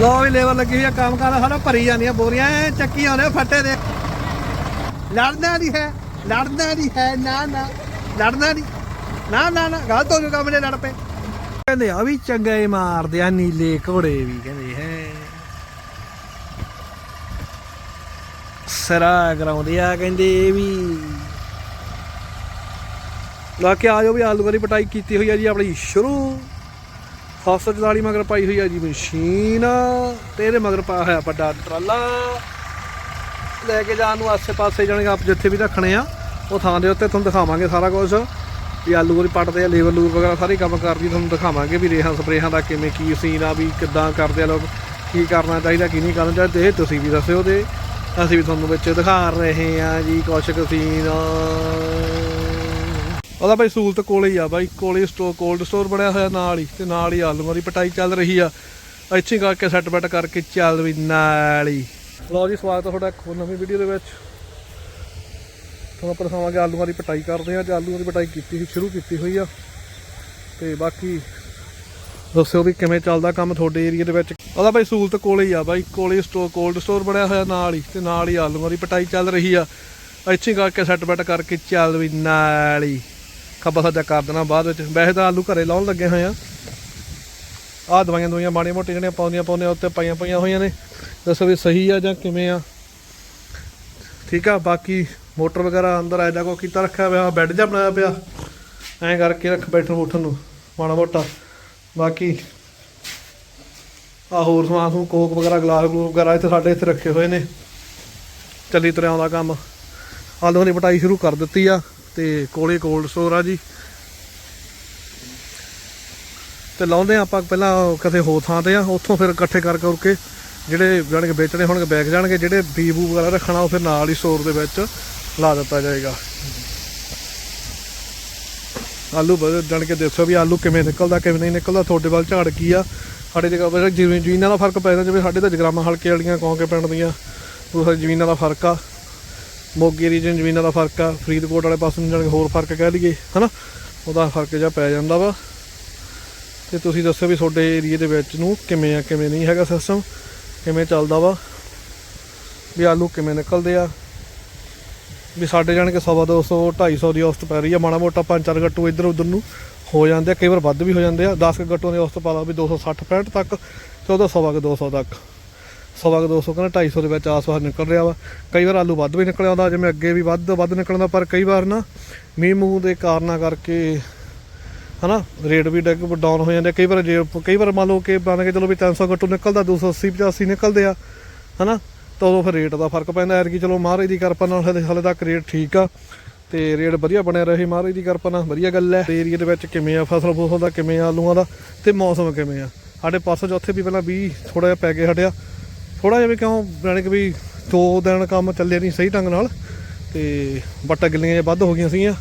ਲੋ ਵੀ labour ਲੱਗੀ ਹੋਈ ਆ, ਕੰਮ ਕਰਦਾ ਸਾਡਾ ਭਰੀ ਜਾਂਦੀਆਂ ਬੋਰੀਆਂ, ਐ ਚੱਕੀ ਆਉਂਦੇ ਫੱਟੇ ਦੇ। ਲੜਨਾ ਨਹੀਂ ਹੈ, ਲੜਨਾ ਨਹੀਂ ਹੈ, ਨਾ ਨਾ, ਲੜਨਾ ਨਹੀਂ ਨਾ ਨਾ ਨਾ, ਗਲਤ ਹੋ ਜੂ ਕੰਮ ਨੇ ਲੜ ਪਏ ਕਹਿੰਦੇ ਆ ਵੀ ਚੰਗੇ ਮਾਰਦੇ ਆ, ਨੀਲੇ ਘੋੜੇ ਵੀ ਕਹਿੰਦੇ ਹੈ। ਸਰਾ ਕਰਾਉਂਦੇ ਆ, ਕਹਿੰਦੇ ਇਹ ਵੀ। ਲਾ ਕੇ ਆਜੋ ਵੀ ਆਲੂ ਵਾਲੀ ਪਟਾਈ ਕੀਤੀ ਹੋਈ ਆ ਜੀ ਆਪਣੀ, ਸ਼ੁਰੂ। 744 ਮਗਰ ਪਾਈ ਹੋਈ ਆ ਜੀ ਮਸ਼ੀਨ, ਤੇ ਇਹਦੇ ਮਗਰ ਪਾਇਆ ਹੋਇਆ ਵੱਡਾ ਟਰਾਲਾ। ਲੈ ਕੇ ਜਾਣ ਨੂੰ ਆਸੇ-ਪਾਸੇ ਜਾਣੇ ਆਪ ਜਿੱਥੇ ਵੀ ਰੱਖਣੇ ਆ, ਉਹ ਥਾਂ ਦੇ ਉੱਤੇ ਤੁਹਾਨੂੰ ਦਿਖਾਵਾਂਗੇ ਸਾਰਾ ਕੁਝ ਵੀ ਆਲੂ ਵਾਲੀ ਪੱਟਦੇ ਆ, ਲੇਬਰ ਲੂਰ ਵਗੈਰਾ ਸਾਰੇ ਕੰਮ ਕਰਦੀ ਤੁਹਾਨੂੰ ਦਿਖਾਵਾਂਗੇ ਵੀ ਰੇਹਾਂ ਸਪਰੇਹਾਂ ਦਾ ਕਿਵੇਂ ਕੀ ਸੀਨ ਆ, ਵੀ ਕਿੱਦਾਂ ਕਰਦੇ ਆ ਲੋਕ, ਕੀ ਕਰਨਾ ਚਾਹੀਦਾ, ਕੀ ਨਹੀਂ ਕਰਨਾ ਚਾਹੀਦਾ, ਇਹ ਤੁਸੀਂ ਵੀ ਦੱਸਿਓ ਤੇ ਅਸੀਂ ਵੀ ਤੁਹਾਨੂੰ ਵਿੱਚ ਦਿਖਾ ਰਹੇ ਆ ਜੀ ਕੁਛ ਕੁ ਸੀਨ ਉਹਦਾ ਬਾਈ ਸਹੂਲਤ ਕੋਲੇ ਹੀ ਆ ਬਾਈ, ਕੋਲੇ ਸਟੋਰ ਕੋਲਡ ਸਟੋਰ ਬਣਿਆ ਹੋਇਆ ਨਾਲ ਹੀ ਤੇ ਨਾਲ ਹੀ ਆਲੂ ਵਾਲੀ ਪਟਾਈ ਚੱਲ ਰਹੀ ਆ। ਇੱਥੇ ਹੀ ਕਰਕੇ ਸੈੱਟ ਬੈਟ ਕਰਕੇ ਚੱਲ ਵੀ ਨਾਲ ਹੀ। ਲਓ ਜੀ, ਸਵਾਗਤ ਹੈ ਤੁਹਾਡਾ ਇੱਕ ਹੋਰ ਨਵੀਂ ਵੀਡੀਓ ਦੇ ਵਿੱਚ। ਤੁਹਾਨੂੰ ਪਰਸਾਵਾਂਗੇ ਆਲੂਆਂ ਦੀ ਪਟਾਈ ਕਰਦੇ ਆ। ਤੇ ਆਲੂਆਂ ਦੀ ਪਟਾਈ ਕੀਤੀ ਸੀ, ਸ਼ੁਰੂ ਕੀਤੀ ਹੋਈ ਆ। ਤੇ ਬਾਕੀ ਦੱਸਿਓ ਵੀ ਕਿਵੇਂ ਚੱਲਦਾ ਕੰਮ ਤੁਹਾਡੇ ਏਰੀਆ ਦੇ ਵਿੱਚ? ਉਹਦਾ ਬਾਈ ਸਹੂਲਤ ਕੋਲੇ ਹੀ ਆ ਬਾਈ, ਕੋਲੇ ਸਟੋਰ ਕੋਲਡ ਸਟੋਰ ਬਣਿਆ ਹੋਇਆ ਨਾਲ ਹੀ ਤੇ ਨਾਲ ਹੀ ਆਲੂਆਂ ਦੀ ਪਟਾਈ ਚੱਲ ਰਹੀ ਆ। ਇੱਥੇ ਹੀ ਕਰਕੇ ਸੈੱਟ ਬੈਟ ਕਰਕੇ ਚੱਲ ਵੀ ਨਾਲ ਹੀ। ਖੱਬਾ ਸੱਜਾ ਕਰ ਦੇਣਾ ਬਾਅਦ ਵਿੱਚ। ਵੈਸੇ ਤਾਂ ਆਲੂ ਘਰੇ ਲਾਉਣ ਲੱਗੇ ਹੋਏ ਆ। ਆਹ ਦਵਾਈਆਂ ਦਵਾਈਆਂ ਮਾੜੀਆਂ ਮੋਟੀਆਂ ਜਿਹੜੀਆਂ ਪਾਉਂਦੀਆਂ ਪਾਉਂਦੀਆਂ ਉੱਤੇ ਪਾਈਆਂ ਪਈਆਂ ਹੋਈਆਂ ਨੇ। ਦੱਸੋ ਵੀ ਸਹੀ ਆ ਜਾਂ ਕਿਵੇਂ ਆ। ਠੀਕ ਆ, ਬਾਕੀ ਮੋਟਰ ਵਗੈਰਾ ਅੰਦਰ ਐਡਾ ਕੋ ਕੀਤਾ ਰੱਖਿਆ ਹੋਇਆ ਬੈੱਡ ਜਿਹਾ ਬਣਾਇਆ ਪਿਆ। ਐਂ ਕਰਕੇ ਰੱਖ ਬੈਠਣ ਉੱਠਣ ਨੂੰ, ਮਾੜਾ ਮੋਟਾ। ਬਾਕੀ ਆ ਹੋਰ ਸਮਾਨ ਨੂੰ ਕੋਕ ਵਗੈਰਾ, ਗਲਾਸ ਗਲੂਸ ਵਗੈਰਾ ਇੱਥੇ ਸਾਡੇ ਇੱਥੇ ਰੱਖੇ ਹੋਏ ਨੇ। ਚੱਲੀ ਤੁਰਿਆ ਆਉਂਦਾ ਕੰਮ। ਆਲੂ ਦੀ ਪਟਾਈ ਸ਼ੁਰੂ ਕਰ ਦਿੱਤੀ ਆ। ਤੇ ਕੋਲੇ ਕੋਲਡ ਸਟੋਰ ਆ ਜੀ। ਤੇ ਲਾਉਂਦੇ ਆ ਆਪਾਂ ਪਹਿਲਾਂ ਕਦੇ ਹੋਰ ਥਾਂ ਤੇ ਆ, ਉੱਥੋਂ ਫਿਰ ਇਕੱਠੇ ਕਰ ਕਰਕੇ ਜਿਹੜੇ ਜਾਣ ਕੇ ਵੇਚਣੇ ਹੋਣਗੇ, ਬੈਗ ਜਾਣਗੇ, ਜਿਹੜੇ ਬੀਬੂ ਵਗੈਰਾ ਰੱਖਣਾ, ਉਹ ਫਿਰ ਨਾਲ ਹੀ ਸਟੋਰ ਦੇ ਵਿੱਚ ਲਾ ਦਿੱਤਾ ਜਾਏਗਾ। ਆਲੂ ਬਦ ਜਾਣ ਕੇ ਦੇਖੋ ਵੀ ਆਲੂ ਕਿਵੇਂ ਨਿਕਲਦਾ, ਕਿਵੇਂ ਨਹੀਂ ਨਿਕਲਦਾ, ਤੁਹਾਡੇ ਵੱਲ ਝਾੜ ਕੀ ਆ? ਸਾਡੇ ਜਗ੍ਹਾ ਪਰ ਜਿਵੇਂ ਜ਼ਮੀਨਾਂ ਦਾ ਫ਼ਰਕ ਪੈ ਜਾਂਦਾ, ਜਿਵੇਂ ਸਾਡੇ ਤਾਂ ਜਗਰਾਮਾ ਹਲਕੇ ਵਾਲੀਆਂ, ਕੌਂਕੇ ਪਿੰਡ ਦੀਆਂ ਦੂਸਰੀ ਜ਼ਮੀਨਾਂ ਦਾ ਫ਼ਰਕ ਆ। ਮੋਗੇ ਰੀਜਨ ਜ਼ਮੀਨਾਂ ਦਾ ਫ਼ਰਕ ਆ, ਫਰੀਦਕੋਟ ਵਾਲੇ ਪਾਸੇ ਨੂੰ ਜਾਣ ਕੇ ਹੋਰ ਫ਼ਰਕ ਕਹਿ ਲਈਏ, ਹਨਾ? ਉਹਦਾ ਫ਼ਰਕ ਜਿਹਾ ਪੈ ਜਾਂਦਾ ਵਾ। ਤੇ ਤੁਸੀਂ ਦੱਸੋ ਵੀ ਤੁਹਾਡੇ ਏਰੀਆ ਦੇ ਵਿੱਚ ਨੂੰ ਕਿਵੇਂ ਆ, ਕਿਵੇਂ ਨਹੀਂ ਹੈਗਾ ਸਿਸਟਮ ਕਿਵੇਂ ਚੱਲਦਾ ਵਾ? ਵੀ ਆਲੂ ਕਿਵੇਂ ਨਿਕਲਦੇ ਆ? ਵੀ ਸਾਡੇ ਜਾਣ ਕੇ ਸਵਾ ਦੋ ਸੌ 250 ਦੀ ਔਸਤ ਪੈ ਰਹੀ ਆ, ਮਾੜਾ ਮੋਟਾ ਪੰਜ ਚਾਰ ਗੱਟੂ ਇੱਧਰ ਉੱਧਰ ਨੂੰ ਹੋ ਜਾਂਦੇ ਆ, ਕਈ ਵਾਰ ਵੱਧ ਵੀ ਹੋ ਜਾਂਦੇ ਆ 10 ਗੱਟੂਆਂ ਦੀ ਔਸਤ ਪਾ ਲਾ ਵੀ 260 65 ਤੱਕ ਤੇ ਉਹਦਾ ਸਵਾ ਕੁ 200 ਤੱਕ। ਸਵਾ ਕੁ 200 ਕਹਿੰਦਾ 250 ਦੇ ਵਿੱਚ ਆਸ-ਪਾਸ ਨਿਕਲ ਰਿਹਾ ਵਾ। ਕਈ ਵਾਰ ਆਲੂ ਵੱਧ ਵੀ ਨਿਕਲ ਆਉਂਦਾ, ਜਿਵੇਂ ਅੱਗੇ ਵੀ ਵੱਧ ਵੱਧ ਨਿਕਲਦਾ ਪਰ ਕਈ ਵਾਰ ਨਾ ਮੀਂਹ ਮੂੰਹ ਦੇ ਕਾਰਨਾਂ ਕਰਕੇ ਹਨਾ, ਰੇਟ ਵੀ ਡੈਗ ਡਾਊਨ ਹੋ ਜਾਂਦੇ ਕਈ ਵਾਰ ਜੇ ਕਈ ਵਾਰ ਮੰਨ ਲਓ ਕਿ ਬਣ ਕੇ ਚਲੋ ਵੀ 300 ਗੱਟੂ ਨਿਕਲਦਾ 280 85 ਨਿਕਲਦੇ ਆ, ਹਨਾ, ਤਾਂ ਉਦੋਂ ਫਿਰ ਰੇਟ ਦਾ ਫ਼ਰਕ ਪੈਂਦਾ। ਐਰ ਕਿ ਚਲੋ ਮਹਾਰਾਜ ਦੀ ਕਿਰਪਾ ਨਾਲ ਹਲੇ ਹਲੇ ਤੱਕ ਰੇਟ ਠੀਕ ਆ, ਤੇ ਰੇਟ ਵਧੀਆ ਬਣਿਆ ਰਹੇ। ਮਹਾਰਾਜ ਦੀ ਕਿਰਪਾ ਨਾਲ ਵਧੀਆ ਗੱਲ ਹੈ। ਤੇ ਏਰੀਆ ਦੇ ਵਿੱਚ ਕਿਵੇਂ ਆ, ਫਸਲ ਫਸਲ ਦਾ, ਕਿਵੇਂ ਆ, ਆਲੂਆਂ ਦਾ, ਤੇ ਮੌਸਮ ਕਿਵੇਂ ਆ? ਸਾਡੇ ਪਾਸੋਂ ਚੌਥੇ ਵੀ ਪਹਿਲਾਂ 20 ਥੋੜਾ ਜਿਹਾ ਪੈ ਕੇ ਹਟਿਆ। ਥੋੜਾ ਜਿਹਾ ਵੀ ਕਿਉਂ ਜਾਣੀ ਕਿ ਵੀ ਦੋ ਦਿਨ ਕੰਮ ਚੱਲਿਆ ਨਹੀਂ ਸਹੀ ਢੰਗ ਨਾਲ, ਤੇ ਬੱਟਾ ਗਿੱਲੀਆਂ ਜਿਹਾ ਵੱਧ ਹੋ ਗਈਆਂ ਸੀਗੀਆਂ।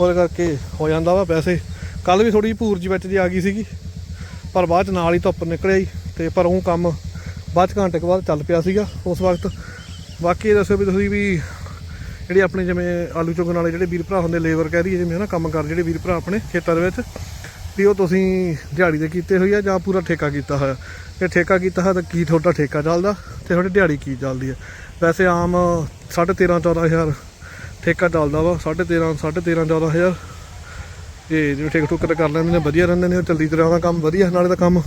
ਉਹਦੇ ਕਰਕੇ ਹੋ ਜਾਂਦਾ ਵਾ ਵੈਸੇ ਕੱਲ ਵੀ ਥੋੜੀ ਭੂਰ ਜੀ ਵਿੱਚ ਜੀ ਆ ਗਈ ਸੀਗੀ, ਪਰ ਬਾਅਦ ਚ ਨਾਲ ਹੀ ਧੁੱਪ ਨਿਕਲ ਆਈ ਤੇ ਪਰ ਉਹ ਕੰਮ ਬਾਅਦ ਚ ਘੰਟੇ ਕੁ ਬਾਅਦ ਚੱਲ ਪਿਆ ਸੀਗਾ ਉਸ ਵਕਤ। ਬਾਕੀ ਇਹ ਦੱਸੋ ਵੀ ਤੁਸੀਂ ਵੀ ਜਿਹੜੇ ਆਪਣੇ ਜਿਵੇਂ ਆਲੂ ਚੁਗਣ ਵਾਲੇ ਜਿਹੜੇ ਵੀਰ ਭਰਾ ਹੁੰਦੇ, ਲੇਬਰ ਕਹਿ ਰਹੀ ਜਿਵੇਂ ਹਨਾ ਕੰਮ ਕਰ ਜਿਹੜੇ ਵੀਰ ਭਰਾ ਆਪਣੇ ਖੇਤਾਂ ਦੇ ਵਿੱਚ ਵੀ ਉਹ ਤੁਸੀਂ ਦਿਹਾੜੀ ਦੇ ਕੀਤੇ ਹੋਈ ਆ ਜਾਂ ਪੂਰਾ ਠੇਕਾ ਕੀਤਾ ਹੋਇਆ? ਜੇ ਠੇਕਾ ਕੀਤਾ ਹੋਇਆ ਤਾਂ ਕੀ ਤੁਹਾਡਾ ਠੇਕਾ ਚੱਲਦਾ? ਤੇ ਤੁਹਾਡੀ ਦਿਹਾੜੀ ਕੀ ਚੱਲਦੀ ਹੈ ਵੈਸੇ ਆਮ 13.5 14000 ਠੇਕਾ ਚੱਲਦਾ ਵਾ 13.5 13.5 14000 ਤੇ ਜਿਹੜੇ ਠੇਕ ਠੁਕ ਤੇ ਕਰ ਲੈਂਦੇ ਨੇ, ਵਧੀਆ ਰਹਿੰਦੇ ਨੇ, ਉਹ ਚੱਲਦੀ ਤਰ੍ਹਾਂ ਦਾ ਕੰਮ, ਵਧੀਆ ਨਾਲੇ ਦਾ ਕੰਮ।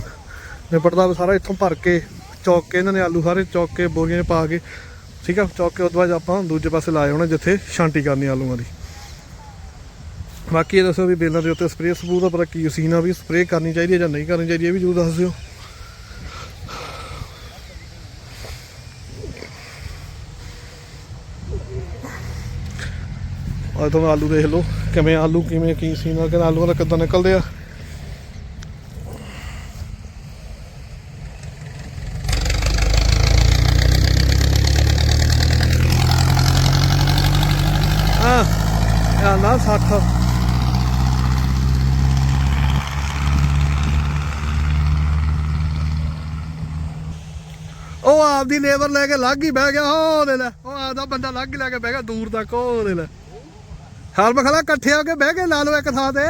ਨਿਪਟਦਾ ਸਾਰਾ ਇੱਥੋਂ ਭਰ ਕੇ, ਚੌਕ ਕੇ ਇਹਨਾਂ ਨੇ ਆਲੂ ਸਾਰੇ ਚੌਕ ਕੇ ਬੋਰੀਆਂ 'ਚ ਪਾ ਕੇ, ਠੀਕ ਆ? ਚੌਕ ਕੇ ਉਸ ਤੋਂ ਬਾਅਦ ਆਪਾਂ ਦੂਜੇ ਪਾਸੇ ਲਾਏ ਹੋਣੇ ਜਿੱਥੇ ਸ਼ਾਂਤੀ ਕਰਨੀ ਆਲੂਆਂ ਦੀ। ਬਾਕੀ ਇਹ ਦੱਸੋ ਵੀ ਬੇਲਾਂ ਦੇ ਉੱਤੇ ਸਪਰੇਅ ਸਪਰੂ ਦਾ ਪਤਾ ਕੀ ਸੀਨ ਆ ਵੀ ਸਪਰੇਅ ਕਰਨੀ ਚਾਹੀਦੀ ਹੈ ਜਾਂ ਨਹੀਂ ਕਰਨੀ ਚਾਹੀਦੀ, ਇਹ ਵੀ ਜਰੂਰ ਦੱਸ ਦਿਓ। ਆ ਤੁਹਾਨੂੰ ਆਲੂ ਦੇਖ ਲਓ, ਕਿਵੇਂ ਆਲੂ, ਕਿਵੇਂ ਕੀ ਸੀਨ ਆ ਕਿ ਆਲੂਆਂ ਦਾ ਕਿੱਦਾਂ ਨਿਕਲਦੇ ਆ। ਆ ਆ ਨਾ 60 ਉਹ ਆਪਦੀ ਲੇਬਰ ਲੈ ਕੇ ਲੱਗ ਹੀ ਬਹਿ ਗਿਆ, ਉਹ ਦੇ ਲੈ, ਉਹ ਆਪਦਾ ਬੰਦਾ ਲੱਗ ਹੀ ਲੈ ਕੇ ਬਹਿ ਗਿਆ, ਦੂਰ ਤੱਕ ਉਹ ਦੇ ਲੈ। ਹਾਲ ਬਖਲਾ ਇਕੱਠੇ ਹੋ ਕੇ ਬਹਿ ਕੇ ਲਾ ਲਓ ਇੱਕ ਥਾਂ ਤੇ।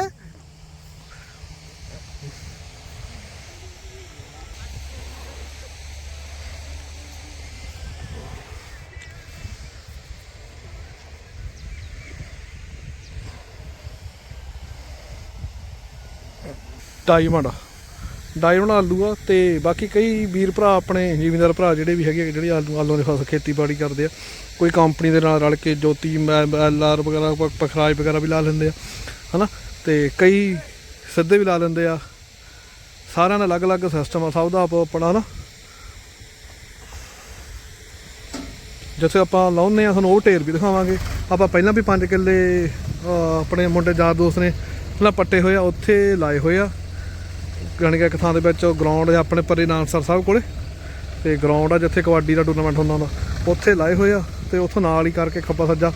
ਟਾਈਮ ਆਂਡਾ ਡਾਇਮੰਡ ਆਲੂ ਆ ਤੇ ਬਾਕੀ ਕਈ ਵੀਰ ਭਰਾ ਆਪਣੇ ਜ਼ਿਮੀਂਦਾਰ ਭਰਾ ਜਿਹੜੇ ਵੀ ਹੈਗੇ ਆ, ਜਿਹੜੇ ਆਲੂ ਆਲੂਆਂ ਦੀ ਫਸਲ ਖੇਤੀਬਾੜੀ ਕਰਦੇ ਆ ਕੋਈ ਕੰਪਨੀ ਦੇ ਨਾਲ ਰਲ ਕੇ ਜੋਤੀ ਐਲਆਰ ਵਗੈਰਾ ਪ- ਪਖਰਾਜ ਵਗੈਰਾ ਵੀ ਲਾ ਲੈਂਦੇ ਆ ਹਨਾ? ਤੇ ਕਈ ਸਿੱਧੇ ਵੀ ਲਾ ਲੈਂਦੇ ਆ। ਸਾਰਿਆਂ ਦਾ ਅਲੱਗ-ਅਲੱਗ ਸਿਸਟਮ ਆ ਸਭ ਦਾ ਆਪੋ ਆਪਣਾ ਨਾ ਜਿੱਥੇ ਆਪਾਂ ਲਾਉਨੇ ਆ ਤੁਹਾਨੂੰ ਉਹ ਢੇਰ ਵੀ ਦਿਖਾਵਾਂਗੇ। ਆਪਾਂ ਪਹਿਲਾਂ ਵੀ 5 ਕਿੱਲੇ ਆਪਣੇ ਮੁੰਡੇ ਯਾਰ ਦੋਸਤ ਨੇ ਪਹਿਲਾਂ ਪੱਟੇ ਹੋਏ ਆ ਉੱਥੇ ਲਾਏ ਹੋਏ ਆ। ਜਾਣੀ ਕਿ ਇੱਕ ਥਾਂ ਦੇ ਵਿੱਚ ਗਰਾਊਂਡ ਹੈ ਆਪਣੇ ਪਰੇ ਨਾਨਸਰ ਸਾਹਿਬ ਕੋਲੇ। ਤੇ ਗਰਾਊਂਡ ਆ ਜਿੱਥੇ ਕਬੱਡੀ ਦਾ ਟੂਰਨਾਮੈਂਟ ਹੁੰਦਾ ਹੁੰਦਾ। ਉੱਥੇ ਲਾਏ ਹੋਏ ਆ ਤੇ ਉੱਥੋਂ ਨਾਲ ਹੀ ਕਰਕੇ ਖੱਬਾ ਸੱਜਾ।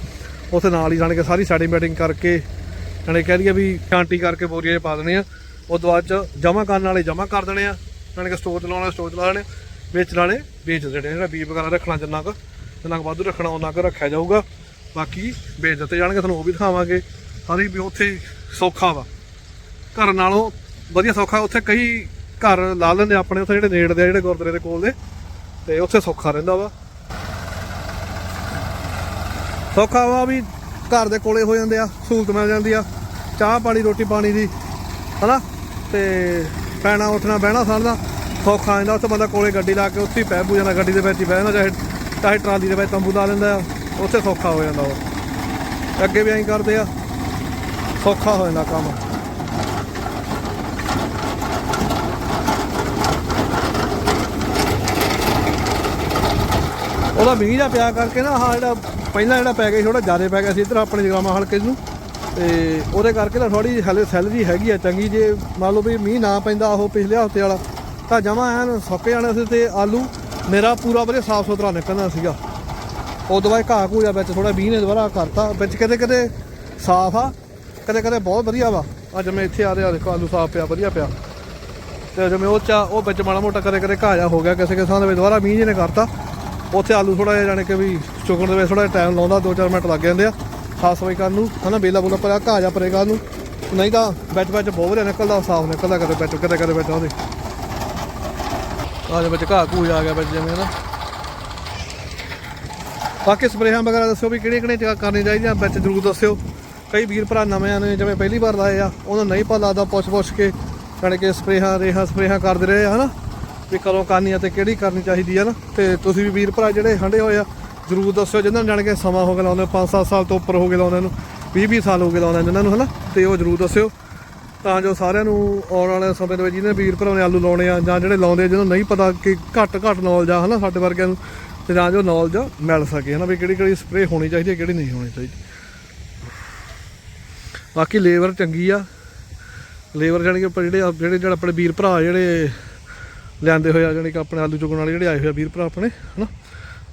ਉੱਥੇ ਨਾਲ ਹੀ ਜਾਣੀ ਕਿ ਸਾਰੀ ਸੈਟਿੰਗ ਬੈਟਿੰਗ ਕਰਕੇ, ਜਾਣੀ ਕਹਿ ਦਈਏ ਵੀ ਸ਼ਾਂਤੀ ਕਰਕੇ ਬੋਰੀਆਂ 'ਚ ਪਾ ਦੇਣੇ ਆ। ਉਸ ਤੋਂ ਬਾਅਦ ਚ ਜਮਾ ਕਰਨ ਵਾਲੇ ਜਮਾ ਕਰ ਦੇਣੇ ਆ। ਜਾਣੀ ਕਿ ਸਟੋਰ ਚਲਾਉਣ ਵਾਲੇ ਸਟੋਰ ਚਲਾ ਦੇਣੇ ਵੇਚਣ ਵਾਲੇ ਵੇਚ ਦੇਣੇ ਆ। ਜਿਹੜਾ ਬੀਜ ਵਗੈਰਾ ਰੱਖਣਾ ਜਿੰਨਾ ਕੁ ਜਿੰਨਾ ਕੁ ਵਾਧੂ ਰੱਖਣਾ ਉਹਨਾਂ ਕੁ ਰੱਖਿਆ ਜਾਊਗਾ। ਬਾਕੀ ਵੇਚ ਦਿੱਤੇ ਜਾਣਗੇ, ਤੁਹਾਨੂੰ ਉਹ ਵੀ ਦਿਖਾਵਾਂਗੇ। ਸਾਰੀ ਵੀ ਉੱਥੇ ਸੌਖਾ ਵਾ। ਘਰ ਨਾਲੋਂ ਵਧੀਆ ਸੌਖਾ ਉੱਥੇ ਕਈ ਘਰ ਲਾ ਲੈਂਦੇ ਆਪਣੇ ਉੱਥੇ ਜਿਹੜੇ ਨੇੜ ਦੇ ਆ, ਜਿਹੜੇ ਗੁਰਦੁਆਰੇ ਦੇ ਕੋਲ ਦੇ ਤੇ ਉੱਥੇ ਸੌਖਾ ਰਹਿੰਦਾ ਵਾ। ਸੌਖਾ ਵਾ ਵੀ ਘਰ ਦੇ ਕੋਲੇ ਹੋ ਜਾਂਦੇ ਆ ਸਹੂਲਤ ਮਿਲ ਜਾਂਦੀ ਆ ਚਾਹ ਪਾਣੀ ਰੋਟੀ ਪਾਣੀ ਦੀ ਹਨਾ? ਤੇ ਪੈਣਾ ਉੱਠਣਾ ਬਹਿਣਾ ਸਾਰਾ ਸੌਖਾ ਜਾਂਦਾ ਉੱਥੇ ਬੰਦਾ ਕੋਲੇ ਗੱਡੀ ਲਾ ਕੇ ਉੱਥੇ ਹੀ ਪੈ ਪੂ ਜਾਂਦਾ ਗੱਡੀ ਦੇ ਵਿੱਚ ਹੀ ਬਹਿ ਜਾਂਦਾ ਚਾਹੇ ਚਾਹੇ ਟਰਾਲੀ ਦੇ ਵਿੱਚ ਤੰਬੂ ਲਾ ਲੈਂਦਾ ਉੱਥੇ ਸੌਖਾ ਹੋ ਜਾਂਦਾ ਵਾ। ਅੱਗੇ ਵੀ ਐਂ ਕਰਦੇ ਆ ਸੌਖਾ ਹੋ ਜਾਂਦਾ ਕੰਮ। ਉਹਦਾ ਮੀਂਹ ਜਿਹਾ ਪਿਆ ਕਰਕੇ ਨਾ ਹਾਂ ਜਿਹੜਾ ਪਹਿਲਾਂ ਜਿਹੜਾ ਪੈ ਗਿਆ ਥੋੜਾ ਜ਼ਿਆਦਾ ਪੈ ਗਿਆ ਸੀ ਇੱਧਰ ਆਪਣੇ ਜਗਰਾਮਾ ਹਲਕੇ ਨੂੰ। ਤੇ ਉਹਦੇ ਕਰਕੇ ਨਾ ਥੋੜੀ ਹਲੇ ਸੈਲਰੀ ਹੈਗੀ ਆ, ਚੰਗੀ ਜੇ ਮੰਨ ਲਓ ਵੀ ਮੀਂਹ ਨਾ ਪੈਂਦਾ ਉਹ ਪਿਛਲੇ ਹਫ਼ਤੇ ਵਾਲਾ। ਤਾਂ ਜਮਾ ਐਨ ਸੁੱਕ ਜਾਣਾ ਸੀ ਤੇ ਆਲੂ ਮੇਰਾ ਪੂਰਾ ਵਧੀਆ ਸਾਫ਼ ਸੁਥਰਾ ਨਿਕਲਣਾ ਸੀਗਾ। ਉਦੋਂ ਬਾਅਦ ਘਾਹ ਘੂਜਾ ਵਿੱਚ ਥੋੜਾ ਮੀਂਹ ਨੇ ਦੁਬਾਰਾ ਕਰਤਾ, ਵਿੱਚ ਕਦੇ ਕਦੇ ਸਾਫ਼ ਆ ਕਦੇ ਕਦੇ ਬਹੁਤ ਵਧੀਆ ਵਾ। ਅੱਜ ਮੈਂ ਇੱਥੇ ਆ ਰਿਹਾ, ਦੇਖੋ ਆਲੂ ਸਾਫ਼ ਪਿਆ, ਵਧੀਆ ਪਿਆ। ਤੇ ਜਿਵੇਂ ਉਹ ਚਾ, ਉਹ ਵਿੱਚ ਮਾੜਾ ਮੋਟਾ ਕਦੇ ਕਦੇ ਘਾਹ ਜਾ ਹੋ ਗਿਆ, ਕਿਸੇ ਕਿਸਾਨ ਦੇ ਵਿੱਚ ਦੁਬਾਰਾ ਮੀਂਹ ਜਿਹੇ ਨੇ ਕਰਤਾ। ਉੱਥੇ ਆਲੂ ਥੋੜਾ ਜਿਹਾ ਜਾਣੀ ਕਿ ਵੀ ਚੁਗਣ ਦੇ ਵਿੱਚ ਥੋੜਾ ਟਾਈਮ ਲਾਉਂਦਾ 2-4 ਮਿੰਟ ਲੱਗ ਜਾਂਦੇ ਆ। ਸਾਫ਼ ਸਫ਼ਾਈ ਕਰਨ ਨੂੰ, ਹਨਾ, ਬੇਲਾ ਬੁਲਾ ਪਰ ਘਾਹ ਜਾ ਪਰੇਗਾ ਨੂੰ। ਨਹੀਂ ਤਾਂ ਵਿੱਚ ਵਿੱਚ ਬਹੁਤ ਵਧੀਆ ਨਿਕਲਦਾ ਸਾਫ਼ ਨਿਕਲਦਾ ਕਦੇ ਵਿੱਚ, ਕਦੇ ਕਦੇ ਵਿੱਚ ਉਹਦੇ। ਆਹ ਦੇ ਵਿੱਚ ਘਾਹ ਘੂਜ ਆ ਗਿਆ ਵਿੱਚ ਜਿਵੇਂ ਨਾ ਬਾਕੀ ਸਪਰੇਹਾਂ ਵਗੈਰਾ ਦੱਸਿਓ ਵੀ ਕਿਹੜੀਆਂ ਕਿਹੜੀਆਂ ਕਰਨੀਆਂ ਚਾਹੀਦੀਆਂ, ਵਿੱਚ ਜ਼ਰੂਰ ਦੱਸਿਓ। ਕਈ ਵੀਰ ਭਰਾ ਨਵੇਂ ਨੇ, ਜਿਵੇਂ ਪਹਿਲੀ ਵਾਰ ਲਾਏ ਆ, ਉਹਨਾਂ ਨਹੀਂ ਪਤਾ ਲੱਗਦਾ ਪੁੱਛ ਪੁੱਛ ਕੇ, ਜਾਣੀ ਕਿ ਸਪਰੇਹਾਂ, ਰੇਹਾਂ ਸਪਰੇਹਾਂ ਕਰਦੇ ਰਹੇ ਆ, ਹਨਾ। ਵੀ ਕਦੋਂ ਕਰਨੀ ਆ ਤੇ ਕਿਹੜੀ ਕਰਨੀ ਚਾਹੀਦੀ ਆ ਨਾ। ਤੇ ਤੁਸੀਂ ਵੀ ਵੀਰ ਭਰਾ ਜਿਹੜੇ ਹੰਡੇ ਹੋਏ ਆ ਜ਼ਰੂਰ ਦੱਸਿਓ ਜਿਨ੍ਹਾਂ ਨੂੰ ਜਾਣ ਕੇ ਸਮਾਂ ਹੋ ਗਿਆ ਲਾਉਂਦੇ 5-7 ਸਾਲ ਤੋਂ ਉੱਪਰ ਹੋ ਗਏ ਲਾਉਂਦੇ ਨੂੰ 20-20 ਸਾਲ ਹੋ ਗਏ ਲਾਉਂਦੇ ਜਿਨ੍ਹਾਂ ਨੂੰ ਹਨਾ? ਤੇ ਉਹ ਜ਼ਰੂਰ ਦੱਸਿਓ। ਤਾਂ ਜੋ ਸਾਰਿਆਂ ਨੂੰ ਆਉਣ ਵਾਲੇ ਸਮੇਂ ਦੇ ਵਿੱਚ ਜਿਹਨੇ ਵੀਰ ਭਰਾ ਨੇ ਆਲੂ ਲਾਉਣੇ ਆ ਜਾਂ ਜਿਹੜੇ ਲਾਉਂਦੇ ਆ, ਜਿਹਨਾਂ ਨੂੰ ਨਹੀਂ ਪਤਾ ਕਿ ਘੱਟ ਘੱਟ ਨੌਲੇਜ ਆ ਹਨਾ ਸਾਡੇ ਵਰਗਿਆਂ ਨੂੰ ਤੇ ਜਾਂ ਜੋ ਨੌਲੇਜ ਮਿਲ ਸਕੇ ਹਨਾ ਵੀ ਕਿਹੜੀ ਕਿਹੜੀ ਸਪਰੇਅ ਹੋਣੀ ਚਾਹੀਦੀ ਹੈ ਕਿਹੜੀ ਨਹੀਂ ਹੋਣੀ ਚਾਹੀਦੀ। ਬਾਕੀ ਲੇਬਰ ਚੰਗੀ ਆ। ਲੇਬਰ ਜਾਣੀ ਕਿ ਆਪਾਂ ਜਿਹੜੇ ਜਿਹੜੇ ਜਿਹੜੇ ਆਪਣੇ ਵੀਰ ਭਰਾ ਜਿਹੜੇ ਲਿਆਂਦੇ ਹੋਏ ਆ ਜਾਣੀ ਕਿ ਆਪਣੇ ਆਲੂ ਚੁਗਣ ਵਾਲੇ ਜਿਹੜੇ ਆਏ ਹੋਏ ਆ ਵੀਰ ਭਰਾ ਆਪਣੇ, ਹਨਾ?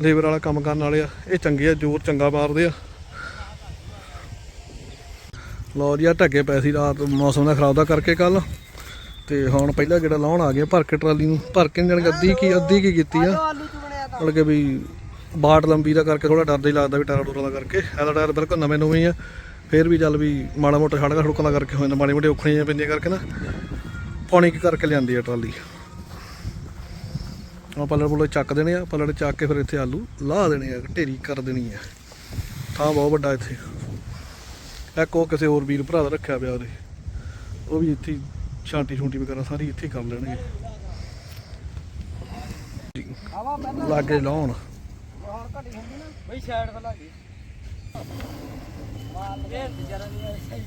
ਲੇਬਰ ਵਾਲਾ ਕੰਮ ਕਰਨ ਵਾਲੇ ਆ। ਇਹ ਚੰਗੇ ਆ, ਜ਼ੋਰ ਚੰਗਾ ਮਾਰਦੇ ਆ। ਲੋ ਜੀ ਆ ਢੱਗੇ ਪਏ ਸੀ ਰਾਤ, ਮੌਸਮ ਦਾ ਖਰਾਬ ਦਾ ਕਰਕੇ ਕੱਲ। ਤੇ ਹੁਣ ਪਹਿਲਾਂ ਜਿਹੜਾ ਲਾਉਣ ਆ ਗਿਆ ਭਰ ਕੇ ਟਰਾਲੀ ਨੂੰ। ਭਰ ਕੇ ਜਾਣੀ ਕਿ ਅੱਧੀ ਕੀ ਅੱਧੀ ਕੀ ਕੀਤੀ ਆ। ਮਤਲਬ ਕਿ ਵੀ ਬਾਟ ਲੰਬੀ ਦਾ ਕਰਕੇ ਥੋੜਾ ਡਰਦਾ ਹੀ ਲੱਗਦਾ ਵੀ ਟਾਇਰ ਟੂਰਾਂ ਦਾ ਕਰਕੇ। ਇਹਦਾ ਟਾਇਰ ਬਿਲਕੁਲ ਨਵੇਂ ਨਵੇਂ ਆ। ਫੇਰ ਵੀ ਚੱਲ ਵੀ ਮਾੜਾ ਮੋਟਾ ਛੜਕਾ ਸੜਕਾਂ ਦਾ ਕਰਕੇ ਹੋਏ ਜਾਂਦਾ ਮਾੜੀ ਮੋਟੇ ਔਖਣੀਆਂ ਪੈਂਦੀਆਂ ਕਰਕੇ ਨਾ। ਪੌਣੀ ਕਰਕੇ ਲਿਆਂਦੀ ਆ ਟਰਾਲੀ। ਆ ਪੱਲੜ ਪੁੱਲੜ ਚੱਕ ਦੇਣੇ ਆ, ਪੱਲੜ ਚੱਕ ਕੇ ਫਿਰ ਇੱਥੇ ਆਲੂ ਲਾਹ ਦੇਣੇ ਆ, ਢੇਰੀ ਕਰ ਦੇਣੀ ਆ। ਥਾਂ ਬਹੁਤ ਵੱਡਾ ਇੱਥੇ। ਇੱਕ ਉਹ ਕਿਸੇ ਹੋਰ ਵੀਰ ਭਰਾ ਦਾ ਰੱਖਿਆ ਪਿਆ ਉਹਦੇ। ਉਹ ਵੀ ਇੱਥੇ ਛਾਂਟੀ ਛੂੰਟੀ ਵਗੈਰਾ ਸਾਰੀ ਇੱਥੇ ਕਰ ਲੈਣਗੇ। ਹਵਾ ਲਾਗੇ ਲਾਉਣ। ਬਾਹਰ ਬਈ ਸਾਈਡ ਫਲਾ ਗਈ ਮਾਲ ਇਹ ਜਰਾ ਨਹੀਂ